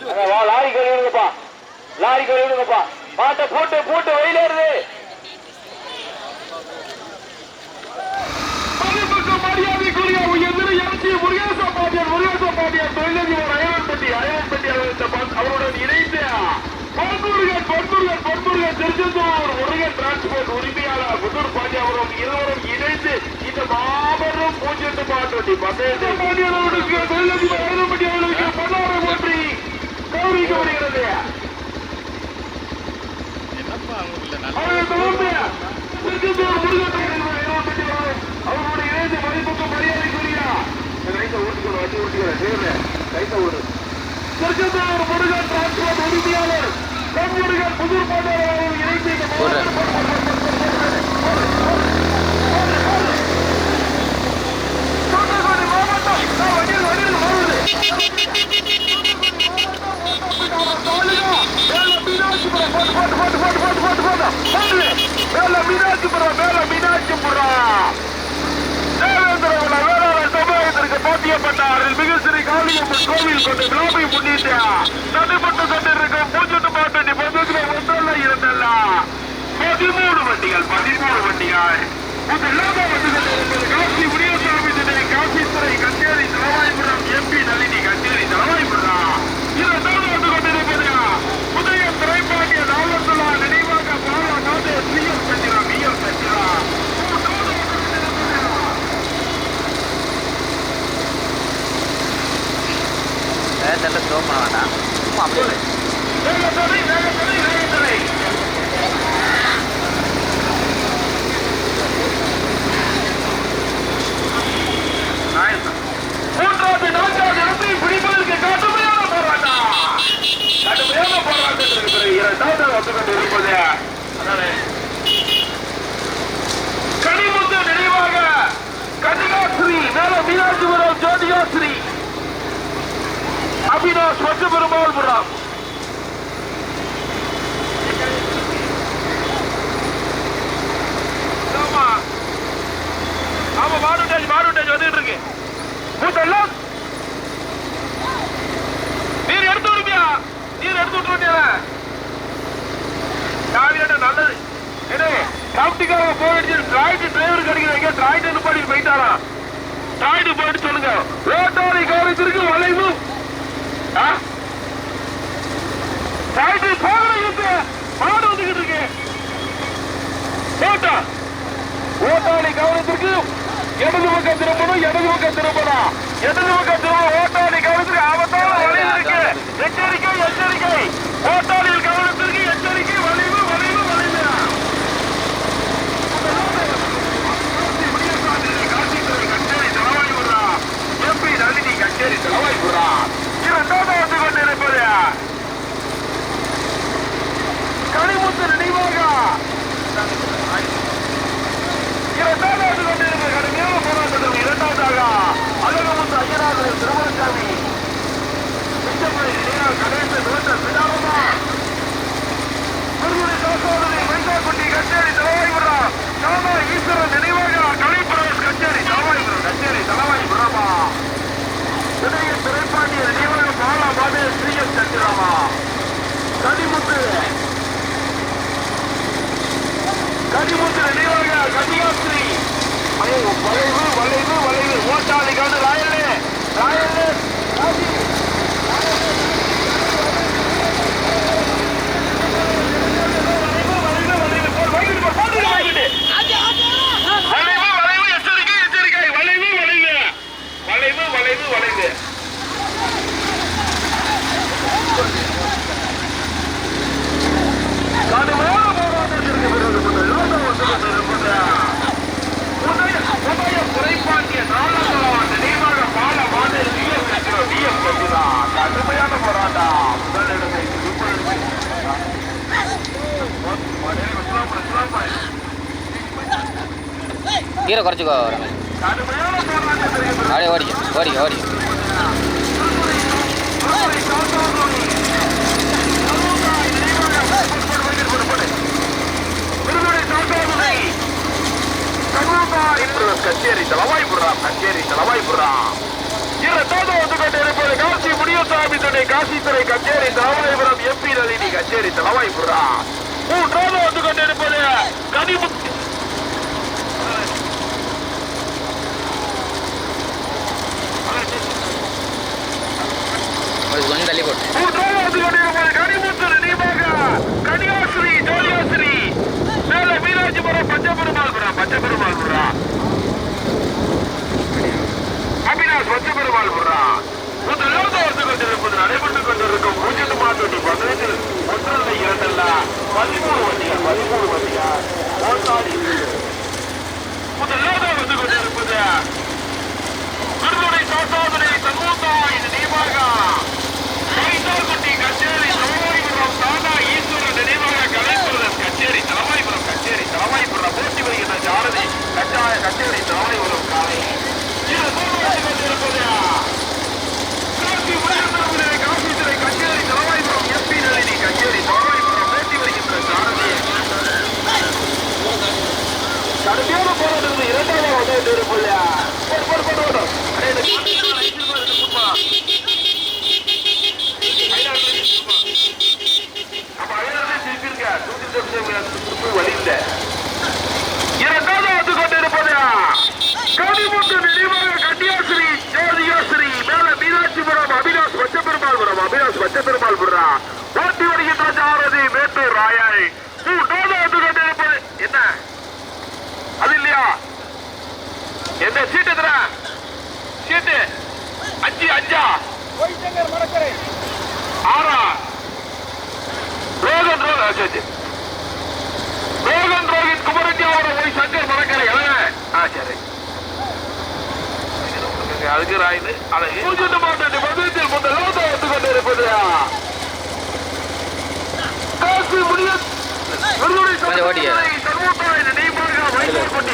Lorry கழுவி விடுங்கப்பா lorry கழுவி விடுங்கப்பா மாட்டை போட்டு போட்டு மதிப்புக்கு மரியாதைக்குரிய எதிரி எம்சி முருகேச பாண்டியன் முருகேச பாண்டியன் தொழிலதிபர் அயவன்பட்டி அயவன்பட்டி அவருடன் இணைந்து பொன்முருகன் பொன்முருகன் பொன்முருகன் திருச்செந்தூர் முருகன் டிரான்ஸ்போர்ட் உரிமையாளர் புதூர் பாண்டிய அவரும் இருவரும் இணைந்து இந்த மாபெரும் பூஜ்ஜியத்து பாட்டி பாண்டியன் அவர்களுக்கு தொழிலதிபர் அயவன்பட்டி அவர்களுக்கு பொன்னாரை போற்றி கௌரவிக்கப்படுகிறது அவர்கள் தொடர்ந்து திருச்செந்தூர் முருகன் அவரோட இணைந்து மதிப்புக்கு மரியாதைக்குரிய கைத்த ஓட்டுக்கணும் வண்டி ஓட்டுக்கிறேன் சேர்ல கைத்த ஓடு திருச்செந்தூர் முருகன் டிரான்ஸ்போர்ட் உரிமையாளர் பொன்முருகன் புதூர் பாண்டியன் அவர்கள் இணைந்து இந்த மாவட்டம் வண்டியில் வண்டியில் வருவது மேல மீனாட்சிபுரம் மேல மீனாட்சிபுரம் தேவேந்திரகுல வேளாண் சமூகத்திற்கு போட்டியப்பட்டாரில் மிக சிறி காளியம்மன் கோவில் கொண்டு விழாவை முன்னிட்டு நடைபெற்று கொண்டிருக்கும் பூஜ்ஜியம் பாட்டு பந்தத்தில் ஒன்றல்ல இரண்டல்ல பதிமூணு வண்டிகள் பதிமூணு வண்டிகள் முதலாக வந்து காசி முனியசாமி காசித்துறை கச்சேரி தலவாய்புரம் எம்பி நளினி கச்சேரி தலவாய்புரம் இரண்டாவது வந்து கொண்டிருப்பது புதிய திரைப்பாண்டிய நாவத்துலா நினைவாக பாலா நாதே சிஎம் சச்சிரா பிஎம் சச்சிரா மூன்றாவது வந்து கொண்டிருப்பது வேகத்தில் ஸ்லோ பண்ண வேண்டாம் சும்மா அப்படியே வை. மூன்றாவது நான்காவது இடத்தை பிடிப்பதற்கு கடுமையான போராட்டம் கடுமையான போராட்டத்திற்கு பிறகு இரண்டாவது வந்து கொண்டிருப்பது அதானே. கனிமுத்து நினைவாக கன்னிகாஸ்ரீ மேல மீனாட்சிபுரம் ஜோதிகாஸ்ரீ அபினாஷ் பச்சை பெருமாள்புரம் ஆமா. வந்துட்டு இருக்கு. நீர் எடுத்து விடுப்பியா? நீர் எடுத்து விட்டு வேண்டியல காவியாட்ட நல்லது. போயிடுச்சு டிராய்டு டிரைவர் கிடைக்கிறீங்க டிராய்டு நிப்பாடி போயிட்டாரா டிராய்டு போயிட்டு சொல்லுங்க. ரோட்டோரை கவனத்திற்கு வளைவு. ஆ? டிராய்டு போகிற இருந்து மாடு வந்துகிட்டு இருக்கு. ஓட்டா ஓட்டாளி கவனத்திற்கு இடது பக்கம் திரும்பணும் இடது பக்கம் திரும்பணும். இடது பக்கம் திரும்ப ஓட்டாளி கவனத்திற்கு ஆபத்தான வளைவு இருக்கு. எச்சரிக்கை எச்சரிக்கை. ஓட்டாளியில் கவனத்திற்கு எச்சரிக்கை வளைவு வளைவு வளைவு கச்சேரி தலவாய்புரா. எம்பி இரண்டாவது வந்து கொண்டிருப்பது. கனிமுத்து நினைவாக. இரண்டாவது கொண்டிருந்த கடுமையான போராட்டத்தில் இரண்டாவதாக அழகமுத்து ஐயனார் திருமணசாமி. பிச்சப்பள்ளி இளைஞர் கணேசன் விழுந்த விடாமமா. முருகனை காசோதனை மைந்தாக்குட்டி கச்சேரி தலைவாய்புரம் நாம ஈஸ்வரன் நினைவாக கலைப்பிரவேஷ் கச்சேரி தலைவாய்புரம் கச்சேரி தலைவாய்புரமா. உதய திரைப்பாண்டிய நினைவாக பாலா பாதே ஸ்ரீஎஸ் சந்திரமா. கனிமுத்து கனிமுத்து நினைவாக கன்னியாஸ்திரி வளைவு வளைவு வளைவு வளைவு. ஓட்டாளி காண்டு ராயலே ராயலே ராஜி வளைவு வளைவு போல் வாங்கிட்டு போ போட்டு வாங்கிட்டு வளைவு வளைவு எச்சரிக்கை எச்சரிக்கை வளைவு வளைவு வளைவு வளைவு வளைவு கடுமையான போராட்டத்திற்கு பிறகு முதல் வந்து கொண்டிருப்பது உதய உதய குறைப்பாண்டிய நாளங்களான நினைவாக பால மாதிரி விஎம் கட்டிட விஎம் கட்டிடா கடுமையான போராட்டம் முதலிடத்தை கீரை குறைச்சிக்கோ ரமேஷ் கடுமையான போராட்டத்திற்கு பிறகு ஓடி ஓடி. ஓடிக்க ஓடிக்க கச்சேரி தலவாய்புரம் கச்சேரி தலவாய்புரம் இரண்டாவது வந்து கொண்டிருப்பது காட்சி முனியசாமி துணை காசித்துறை கச்சேரி தலவாய்புரம் எம்பி நளினி கச்சேரி தலவாய்புரம் மூன்றாவது வந்து கொண்டிருப்பது கனிமுத்து ஒரு கொஞ்சம் தள்ளி போட்டு மூன்றாவது வந்து கொண்டிருப்பது கனிமுத்து நினைவாக கன்னியாஸ்ரீ ஜோதியாஸ்ரீ மேல மீனாட்சிபுரம் கொண்டிருப்பது நடைபெற்றுக் கொண்டிருக்கும் பூஜ்ஜியம் மாட்டோட்டி பதினைந்து ஒன்றல்ல இரண்டல்ல பதிமூணு வண்டியா பதிமூணு வண்டியா ஓட்டாடி முதலாவது வந்து கொண்டிருப்பது விருதுரை சாசாதனை சண்முகா இது கடுமையான போராட்டத்தில் இரண்டாவது வந்து இருப்பில்ல போடு போடு போடு போடு. நூத்தி இருபத்தி திருப்பி வழி இல்ல இரண்டாவது வந்து கொண்டிருப்பது கனிமுத்து நினைவாக கன்னியாஸ்ரீ ஜோதியாஸ்ரீ மேல மீனாட்சிபுரம் அபிலாஷ் பச்சபெருமாள்புரம் அபிலாஷ் பச்சபெருமாள்புரம் ஓட்டி வருகின்ற ஜாரதி மேட்டூர் ராயாய் மூன்றாவது வந்து கொண்டிருப்பது என்ன அது இல்லையா என்ன சீட்டு எத்தனை சீட்டு அஞ்சு அஞ்சா ஆறா ரோகன் ரோக சரி சரி. ரோகன் ரோஹித் குமரட்டி அவரை போய் சங்கர் மணக்கரை ஆ சரி அதுக்கு ராயுது அதை பூஜ்ஜியம் மாட்டு பதினத்தில் முதலாவது வந்து கொண்டு இருப்பது காசி ஓட்டிக்க.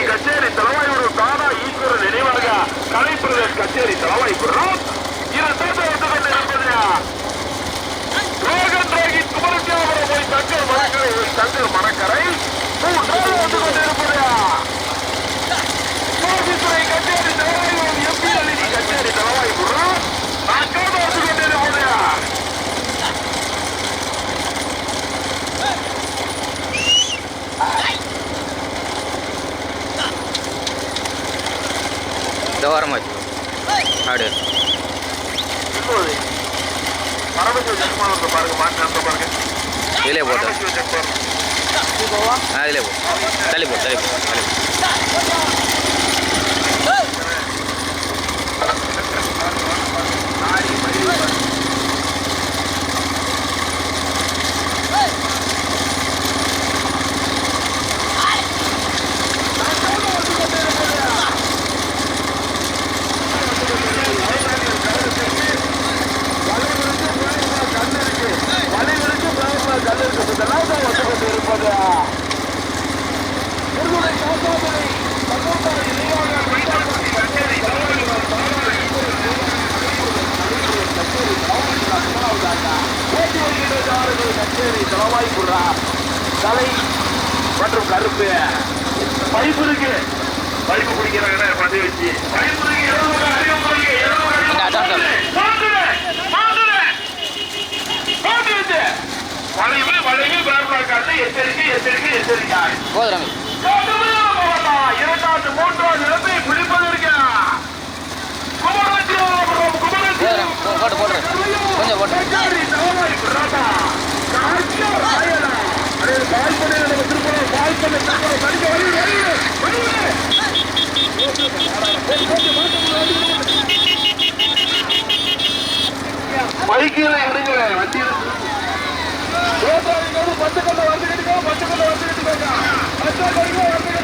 கச்சேரி தலைவாயூர் தானா ஈஸ்வரன் நினைவாக கலைப்பிரதேஷ் கச்சேரி தலைவாய்புரம் இரண்டாவது வந்து கொண்டிருப்பது ரோகன் ரோஹித் குமரத்தியாவரம் போய் போய் தங்கர் மணக்கரை மூன்றாவது வந்து கொண்டிருப்பது கச்சேரி தலைவாயூர் எம்பி நளினி கச்சேரி தலைவாய்புரம் நான்காவது வந்து கொண்டிருப்பது இந்த ஓரமாக வச்சு ஆடு இப்போது பரமசிவ ஜெகமானந்த பாருங்க மாட்டு அந்த பாருங்க இதிலே போட்டு பரமசிவ ஜெகமானந்த ஆ இதிலே போ தள்ளி போ தள்ளி போ தள்ளி போ தலை மற்றும் கருப்பு பைப்பு இருக்கு பைப்பு குடிக்கிறாங்க பதி வச்சு பைப்பு இருக்கு எழுபது அறிவு இருக்கு எழுபது இந்தா, அதான் சொல்லு. வளைவு வளைவு பயப்படாது எச்சரிக்கை எச்சரிக்கை. எச்சரிக்கை. இரண்டாவது மூன்றாவது இடத்தை பிடிப்பதற்கு போட்டு, போட்டு. கொஞ்சம் போட்டு. பைக்கில் எடுங்க வண்டி ஓட்டாளிகள் பத்து கொண்ட வந்து கட்டிக்கோ பத்து கொண்ட வந்து கட்டிக்கோங்க பத்து கொண்ட வந்து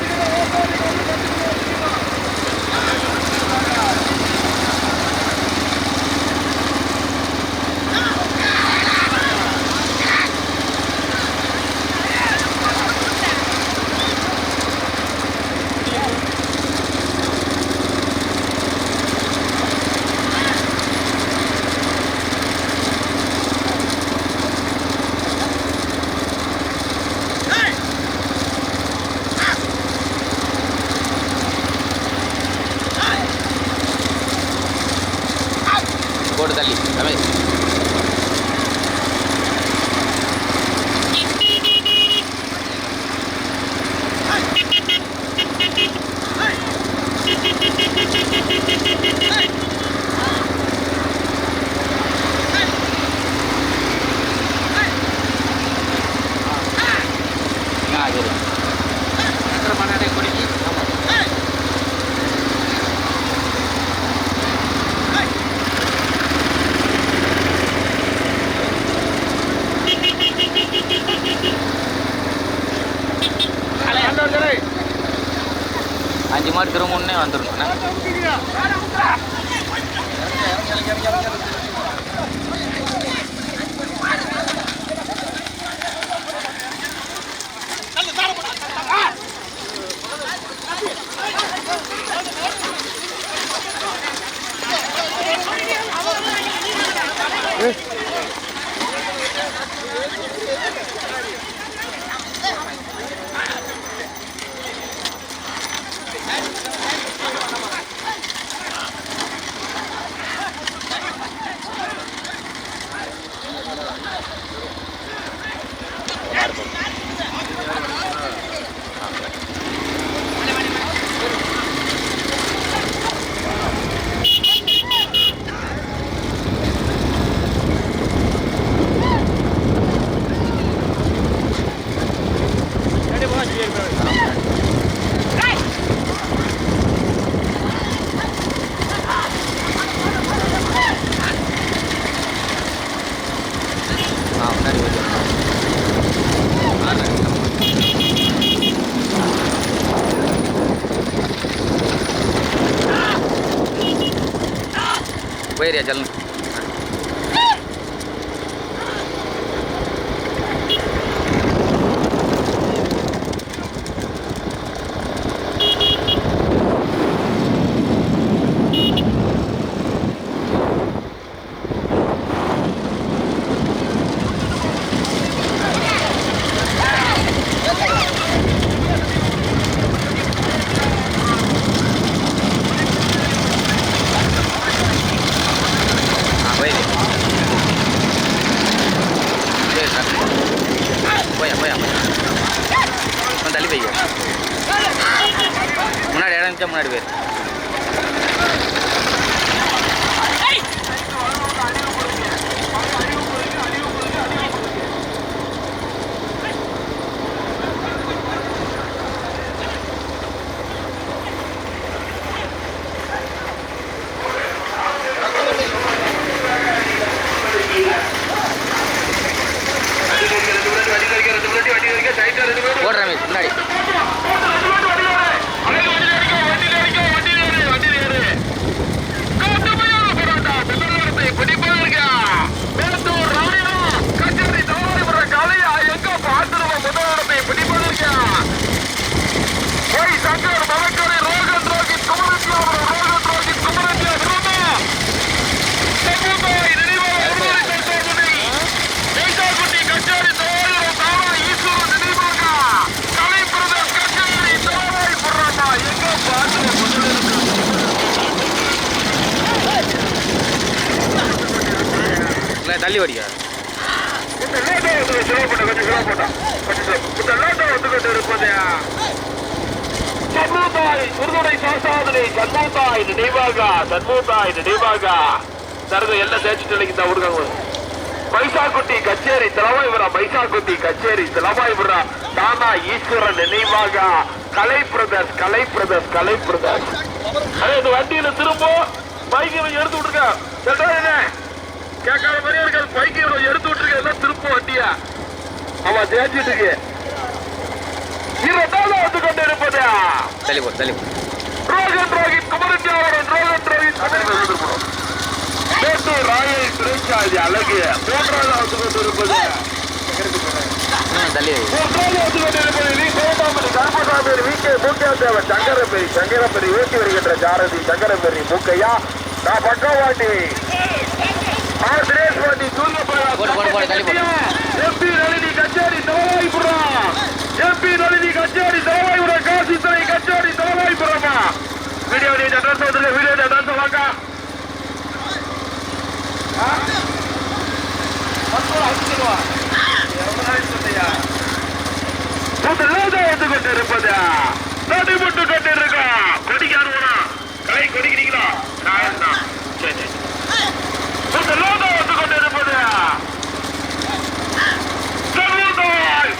தள்ளி வடிக்க சண்முகத்தாய் குருதுடை சாசாதனை நினைவாக நினைவாக. எல்லாம் பைசாக்குட்டி கச்சேரி தலைவாய்புரா பைசாக்குட்டி கச்சேரி தலைவாய்புரா தானா ஈஸ்வரன் நினைவாக. Kalai brothers Kalai brothers Kalai brothers. அதே இந்த வண்டியில திரும்ப பைக்கை எடுத்து விட்டுருக்க என்ன? கேட்காத மாதிரி இருக்காது பைக்கை எடுத்து விட்டுருக்க எல்லாம் திரும்ப வண்டியா ஆமா தேய்ச்சிட்டு இருக்கு இரண்டாவது வந்து கொண்டு இருப்பதா தள்ளி போ தள்ளி போ ரோகன் ரோஹித் குமரத்தியாவரன் ரோகன் ரோஹித் மேட்டூர் ராயல் திரைச்சாதி அழகு மூன்றாவது வந்து கொண்டு இருப்பது மூன்றாவது வந்து கொண்டு இருப்பது வி. கோபாமணி கருப்பசாமி வி. கே. ஓட்டி வருகின்ற மூக்கையா. நான் பாண்டி சூரியபாலா போடு, போடு, போடு, தள்ளி போடு. எம்பி நளினி கச்சேரி தலவாய்புரம் எம்பி நளினி கச்சேரி தலவாய்புரம் காசி துறை கச்சேரி தலவாய்புரமா வீடியோ நீ அட்ரஸ் வந்துருக்க வீடியோ அட்ரஸ் வாங்க முதலாவது வந்து கொண்டு இருப்பதா கலை கொடிக்கிறீங்களா? நான் சரி சரி முதலாவது வந்து கொண்டு இருப்பது சர்வதாய் விடுதலை சாசனை வருவாய் நினைவாக ஏற்றி வருகின்ற ஜா- போட்டு, போட்டு, போட்டு, போட்டு, போட்டு. ஏற்றி வருகின்ற ஜாரதி கச்சேரி தோவாயூரம் கலை திரைச்சாரதி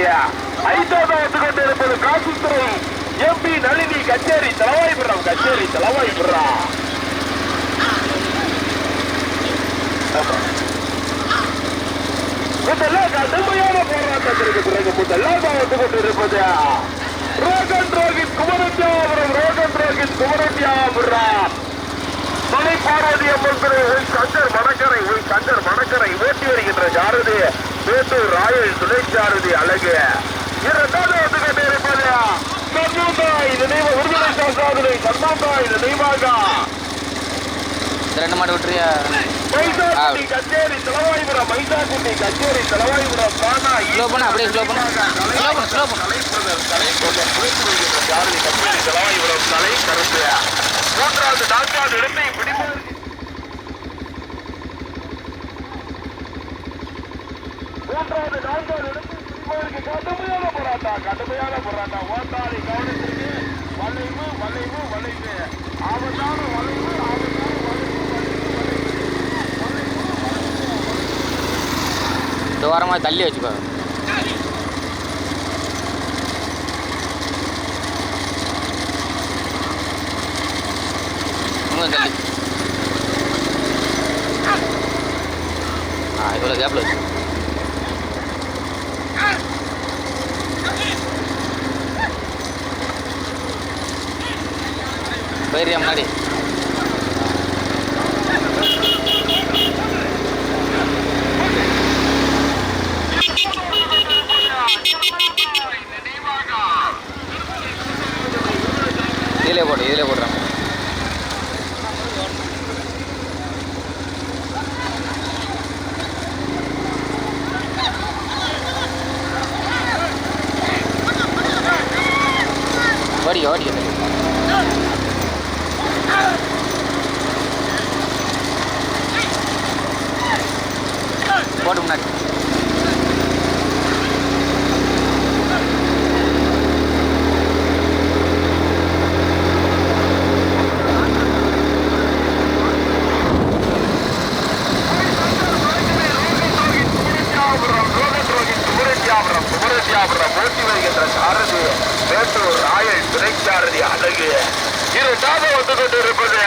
கம்பத்துப்பட்டி ஐந்தாவது வந்து காசுத்துறை எம்பி நளினி கச்சேரி தலவாய்புரம் கச்சேரி தலவாய்புரம். முதல்ல கடுமையான போராட்டத்திற்கு பிறகு முதலாக வந்து கொண்டிருப்பது ரோகன் ரோகித் குமரத்தியாபுரம் ரோகன் ரோகித் குமரத்தியாபுரம் மலை பார்வதி அம்மன் துறை சங்கர் மணக்கரை சங்கர் மணக்கரை ஓட்டி வருகின்ற ஜாரதி மேட்டூர் ராயல் துணை சாரதி அழகு ரெண்டு மாடு விட்டுறியா கச்சேரி தலவாய்புரம் மைசாக்குட்டி கச்சேரி தலவாய்புரம் ஸ்லோ பண்ணு அப்படியே ஸ்லோ பண்ணு ஸ்லோ பண்ணு ஸ்லோ பண்ணு கச்சேரி தலவாய்புரம் தலை கருத்து மூன்றாவது நான்காவது இடத்தை பிடிப்பதற்கு மூன்றாவது நான்காவது இடத்தை பிடிப்பதற்கு கடுமையான போராட்டம். கடுமையான போராட்டம். ஓட்டாளி கவனத்திற்கு வளைவு வளைவு வளைவு. ஆபத்தான வளைவு ஆபத்தான வளைவு இந்த வாரமாக தள்ளி வச்சுக்கோ. இன்னும் தள்ளி. ஆ இவ்வளோ கேப்பில் வச்சுக்கோ போயிரியா முன்னாடி இதிலே போடு இதிலே போடுறேன் ஓடிக்க ஓடிக்க போட்டு முன்னாடி குமரத்தியாபுரம் ரோகன் ரோகித் குமரத்தியாபுரம் குமரத்தியாபுரம் ஓட்டி வருகின்ற சாரதி மேட்டூர் ராயல் துணைச்சாரதி அழகு வந்து கொண்டிருப்பது.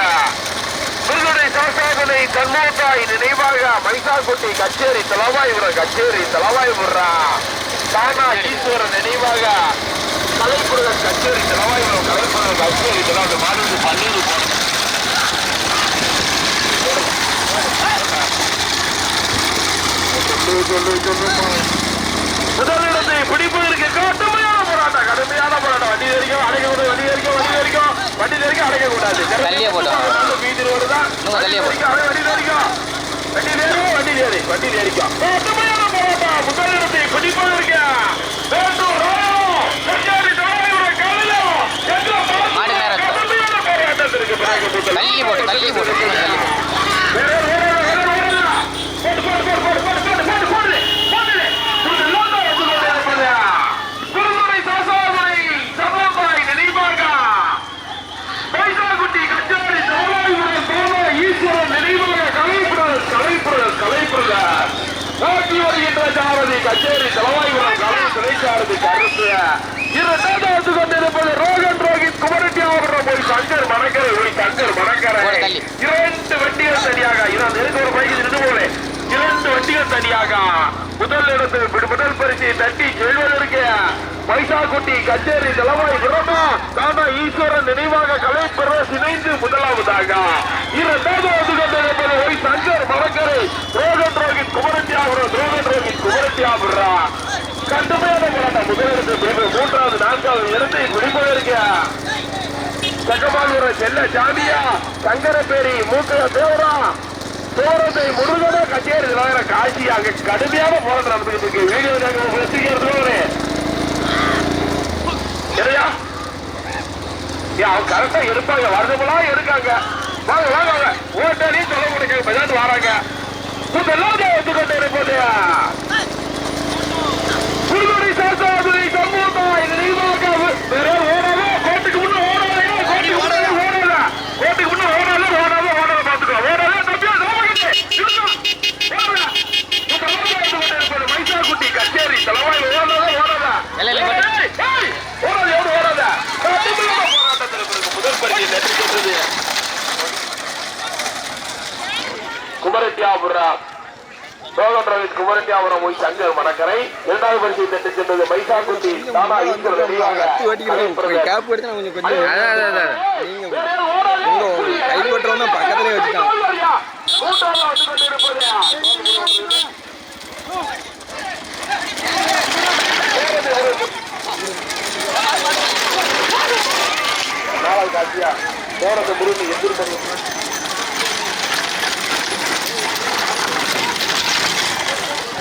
முருகனை சாசாதனை தன்மோட்டாய் நினைவாக மைசாக்குட்டி கச்சேரி தலவாய்புரம் கச்சேரி தலவாய்புரம். தானா ஈஸ்வரன் நினைவாக கலைப்புரகன் கச்சேரி தலவாய்புரம் கலைப்புரகன் கச்சேரி தலவாய் மாநில பன்னீர் முதலிடத்தை பிடிப்பதற்கு கடுமையான போராட்டம் கடுமையான போராட்டம். வண்டி வரைக்கும் அடைக்க வண்டி வண்டி வரைக்கும் அடைக்க கூடாது. தள்ளியே போட்டோம். வீதி ரோடு தான் தள்ளியே போட்டோம். வண்டி வரைக்கும் வண்டி ஏறும் வண்டி ஏறி வண்டி போராட்டம். முதலிடத்தை தாராபுரம் கலையம், என்ற மாடு நேரம் இருக்கு. தள்ளி போட்டு தள்ளி போட்டு கச்சேரி தலைவாய்புரம் கலை துணைச்சாரதி கருத்து இரண்டாவது கொண்டிருப்பது ரோகன் ரோகித் குமரட்டியாபுரம் போய் சங்கர் மணக்கரை போய் சங்கர் மணக்கரை. போடு, தள்ளி. இரண்டு வண்டிகள் தனியாக நெருங்க ஒரு பைக்கு நின்று போல. இரண்டு வண்டிகள் தனியாக முதல் இடத்தில் முதல் பரிசை தட்டி செல்வதற்கு வைசாக்குட்டி கச்சேரி தலைவாய் பிரமா தானா ஈஸ்வரன் நினைவாக கலை பெறஸ் இணைந்து முதலாவதாக. இரண்டாவது கொண்டிருப்பது ஒய் சங்கர் மரக்கரை ரோகன் ரோகித் குமரத்தியாபுரம் ரோகன் ரோகித் குமரத்தியாபுரம் கடுமையான போராட்டம். முதலிடத்தில் மூன்றாவது நான்காவது இடத்தை பிடிப்பதற்கு சங்கமானூர செல்ல ஜாமியா சங்கரப்பேரி மூக்க தேவரா. சோரத்தை முருகன கச்சேரி விளையாட காட்சி அங்க கடுமையான போராட்டம் நடந்துகிட்டு இருக்கு. வீடியோ நாங்க சரியா அவன் கரெக்டா இருப்பாங்க வரதுபுலா இருக்காங்க வாங்க வாங்க வாங்க. ஓட்டனே சொல்ல முடியாது பஜாட்டு வராங்க. இதெல்லாம் எடுத்துக்கொண்டு இருப்பது குருதுரை சாசாதுரை சமூகமாய் நினைவாக வேற ஓடாம கோட்டுக்கு முன்ன ஓடாதே கோட்டுக்கு முன்ன ஓடாத கோட்டுக்கு முன்ன ஓடாத ஓடாத ஓடாத பாத்துக்கோ ஓடாத தப்பியா ஓடாத குட்டி கச்சேரி தலைவாய் ஓடாத ஓடாத புறா சோழன் ரவித் குமரண்டியாபுரம் ஒய் சங்கர் மணக்கரை. இரண்டாவது பரிசை தட்டு சென்றது பைசாக்குட்டி தானா ஈஸ்வரர் நினைவாக கத்து வெட்டிக்கிறேன் போய் கேப் எடுத்து நான் கொஞ்சம் கொஞ்சம் அதான் அதான் அதான். நீங்க உங்க கை போட்டுறவங்க பக்கத்துலயே வச்சுட்டான். நாலாவது காட்சியா போனது முருகன் எதிர்ப்பு.